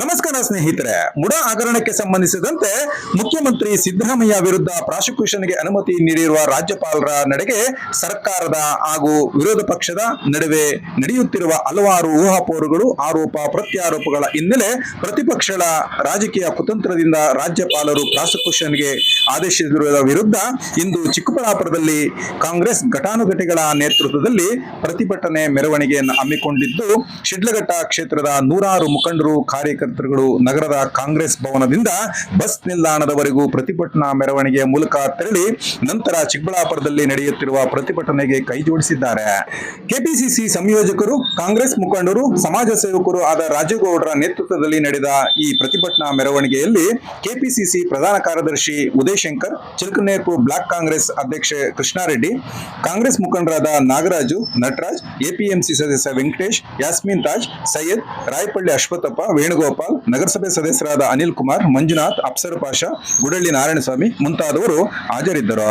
ನಮಸ್ಕಾರ ಸ್ನೇಹಿತರೆ. ಮುಡಾ ಹಗರಣಕ್ಕೆ ಸಂಬಂಧಿಸಿದಂತೆ ಮುಖ್ಯಮಂತ್ರಿ ಸಿದ್ದರಾಮಯ್ಯ ವಿರುದ್ಧ ಪ್ರಾಸಿಕ್ಯೂಷನ್ಗೆ ಅನುಮತಿ ನೀಡಿರುವ ರಾಜ್ಯಪಾಲರ ನಡೆಗೆ ಸರ್ಕಾರದ ಹಾಗೂ ವಿರೋಧ ಪಕ್ಷದ ನಡುವೆ ನಡೆಯುತ್ತಿರುವ ಹಲವಾರು ಊಹಾಪೋರುಗಳು ಆರೋಪ, ಪ್ರತ್ಯಾರೋಪಗಳ ಹಿನ್ನೆಲೆ ಪ್ರತಿಪಕ್ಷಗಳ ರಾಜಕೀಯ ಕುತಂತ್ರದಿಂದ ರಾಜ್ಯಪಾಲರು ಪ್ರಾಸಿಕ್ಯೂಷನ್ಗೆ ಆದೇಶಿಸಿರುವ ವಿರುದ್ಧ ಇಂದು ಚಿಕ್ಕಬಳ್ಳಾಪುರದಲ್ಲಿ ಕಾಂಗ್ರೆಸ್ ಘಟಾನುಘಟಿಗಳ ನೇತೃತ್ವದಲ್ಲಿ ಪ್ರತಿಭಟನೆ ಮೆರವಣಿಗೆಯನ್ನು ಹಮ್ಮಿಕೊಂಡಿದ್ದು, ಶಿಡ್ಲಘಟ್ಟ ಕ್ಷೇತ್ರದ ನೂರಾರು ಮುಖಂಡರು, ಕಾರ್ಯಕರ್ತರುಗಳು ನಗರದ ಕಾಂಗ್ರೆಸ್ ಭವನದಿಂದ ಬಸ್ ನಿಲ್ದಾಣದವರೆಗೂ ಪ್ರತಿಭಟನಾ ಮೆರವಣಿಗೆಯ ಮೂಲಕ ತೆರಳಿ ನಂತರ ಚಿಕ್ಕಬಳ್ಳಾಪುರದಲ್ಲಿ ನಡೆಯುತ್ತಿರುವ ಪ್ರತಿಭಟನೆಗೆ ಕೈಜೋಡಿಸಿದ್ದಾರೆ ಕೆಪಿಸಿಸಿ ಸಂಯೋಜಕರು, ಕಾಂಗ್ರೆಸ್ ಮುಖಂಡರು, ಸಮಾಜ ಸೇವಕರು ಆದ ರಾಜೇಗೌಡರ ನೇತೃತ್ವದಲ್ಲಿ ನಡೆದ ಈ ಪ್ರತಿಭಟನಾ ಮೆರವಣಿಗೆಯಲ್ಲಿ ಕೆಪಿಸಿಸಿ ಪ್ರಧಾನ ಕಾರ್ಯದರ್ಶಿ ಉದಯ್ ಶಂಕರ್ ಚಿಲ್ಕನೇರ್ಪು ಬ್ಲಾಕ್ ಕಾಂಗ್ರೆಸ್ ಅಧ್ಯಕ್ಷ ಕೃಷ್ಣಾರೆಡ್ಡಿ, ಕಾಂಗ್ರೆಸ್ ಮುಖಂಡರಾದ ನಾಗರಾಜು, ನಟರಾಜ್, ಎಪಿಎಂಸಿ ಸದಸ್ಯ ವೆಂಕಟೇಶ್, ಯಾಸ್ಮಿನ್ ತಾಜ್, ಸೈಯದ್, ರಾಯಪಳ್ಳಿ ಅಶ್ವಥಪ್ಪ ವೇಣುಗೋಪಾಲ್, ನಗರಸಭೆ ಸದಸ್ಯರಾದ ಅನಿಲ್ ಕುಮಾರ್, ಮಂಜುನಾಥ್, ಅಪ್ಸರ್ ಪಾಷಾ, ಗುಡಳ್ಳಿ ನಾರಾಯಣಸ್ವಾಮಿ ಮುಂತಾದವರು ಹಾಜರಿದ್ದರು.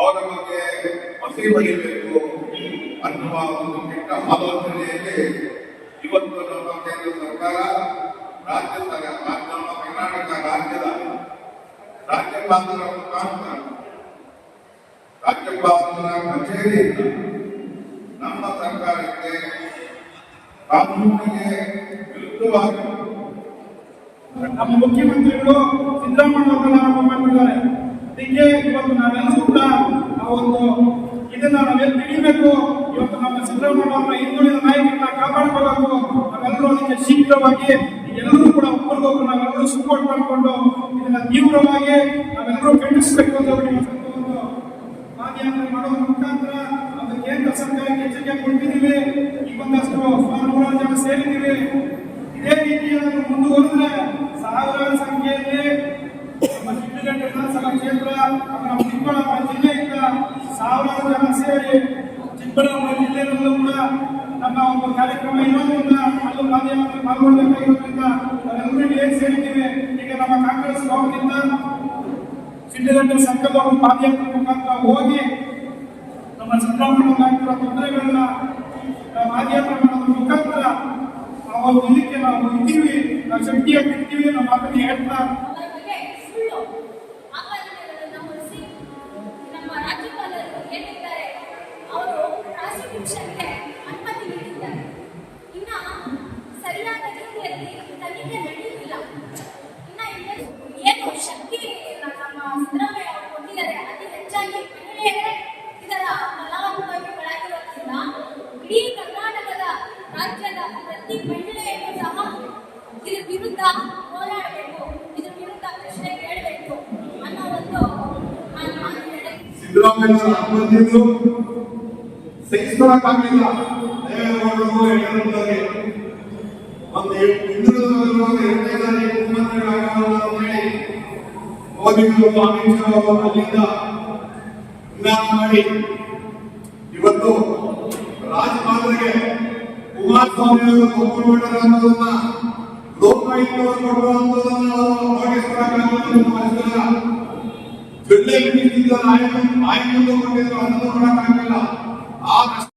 ಅವರ ಬಗ್ಗೆ ಮಸಿ ಬಳಿಬೇಕು ಅನ್ನುವ ಒಂದು ಕೆಟ್ಟ ಆಲೋಚನೆಯಲ್ಲಿ ಇವತ್ತು ನಮ್ಮ ಕೇಂದ್ರ ಸರ್ಕಾರ ರಾಜ್ಯ ಸರ್ಕಾರ ನಮ್ಮ ಕರ್ನಾಟಕ ರಾಜ್ಯದ ರಾಜ್ಯಪಾಲರ ಮುಖಾಂತರ ರಾಜ್ಯಪಾಲರ ಕಚೇರಿಯಿಂದ ನಮ್ಮ ಸರ್ಕಾರಕ್ಕೆ ಕಾನೂನಿಗೆ ವಿರುದ್ಧವಾಗಿ ನಮ್ಮ ಮುಖ್ಯಮಂತ್ರಿಗಳು ಸಿದ್ದರಾಮಯ್ಯ ಅವರನ್ನ ಮಾಡಿದ್ದಾರೆ ಅದಕ್ಕೆ ಇವತ್ತು ನಾವೆಲ್ಲರೂ ಕೂಡ ಆ ಒಂದು ಇದನ್ನ ನಾವೆಲ್ಲ ತಿಳಿಬೇಕು ಇವತ್ತು ನಮ್ಮ ಸಿದ್ದರಾಮಯ್ಯ ಅವರ ಹಿಂದುಳಿದ ನಾಯಕರನ್ನ ಕಾಪಾಡ್ಕೋಬೇಕು ನಾವೆಲ್ಲರೂ ಅದಕ್ಕೆ ಶೀಘ್ರವಾಗಿ ಎಲ್ಲರೂ ಕೂಡ ಒಬ್ಬರಿಗೊಬ್ಬರು ನಾವೆಲ್ಲರೂ ಸಪೋರ್ಟ್ ಮಾಡಿಕೊಂಡು ಇದನ್ನ ತೀವ್ರವಾಗಿ ನಾವೆಲ್ಲರೂ ಖಂಡಿಸಬೇಕು ಅಂತ ಪಾದಯಾತ್ರೆ ಮಾಡುವ ಮುಖಾಂತರ ಅದು ಕೇಂದ್ರ ಸರ್ಕಾರಕ್ಕೆ ಎಚ್ಚರಿಕೆ ಕೊಟ್ಟಿದ್ದೀವಿ ಈ ಒಂದಷ್ಟು ನೂರಾರು ಜನ ಸೇರಿದ್ದೀವಿ. ಇದೇ ರೀತಿಯ ಮುಂದುವರೆದ್ರೆ ಸಾವಿರಾರು ಸಂಖ್ಯೆಯಲ್ಲಿ ನಮ್ಮ ಶಿಡ್ಲಘಟ್ಟ ವಿಧಾನಸಭಾ ಕ್ಷೇತ್ರ ನಮ್ಮ ಚಿಕ್ಕಬಳ್ಳಾಪುರ ಜಿಲ್ಲೆಯಿಂದ ಸಾವಿರಾರು ಜನ ಸೇರಿ ಚಿಕ್ಕಬಳ್ಳಾಪುರ ಜಿಲ್ಲೆಯಲ್ಲೂ ಕೂಡ ನಮ್ಮ ಒಂದು ಕಾರ್ಯಕ್ರಮ ಇರೋದ್ರಿಂದ ಅಲ್ಲೂ ಪಾದಯಾತ್ರೆ ಹೇಗೆ ಸೇರಿದ್ದೀವಿ? ಈಗ ನಮ್ಮ ಕಾಂಗ್ರೆಸ್ ಭವನದಿಂದ ಸಂಕಲ್ಪ ಒಂದು ಪಾದಯಾತ್ರೆ ಮುಖಾಂತರ ಹೋಗಿ ನಮ್ಮ ಸಿದ್ದರಾಮಯ್ಯ ಆಗ್ತಿರೋ ತೊಂದರೆಗಳನ್ನ ನಾವು ಪಾದಯಾತ್ರೆ ಮುಖಾಂತರ ಇದಕ್ಕೆ ನಾವು ಇದ್ದೀವಿ. ನಾವು ಶಕ್ತಿಯಾಗಿ ಇದ್ರ ವಿರುದ್ಧ ಹೋರಾಡಬೇಕು. ಇದರ ವಿರುದ್ಧ ಪ್ರಶ್ನೆ ಕೇಳಬೇಕು ಅನ್ನೋ ಒಂದು ಸಿದ್ದರಾಮಯ್ಯ ಮಾಡಿ. ಇವತ್ತು ಕುಮಾರಸ್ವಾಮಿ ಅವರು ಲೋಕಾಯುಕ್ತವರು ಕೊಡುವಂತದನ್ನ ಅವರು ನೋಟಿಸ್ ಕೊಡಕ್ಕಾಗಲ್ಲ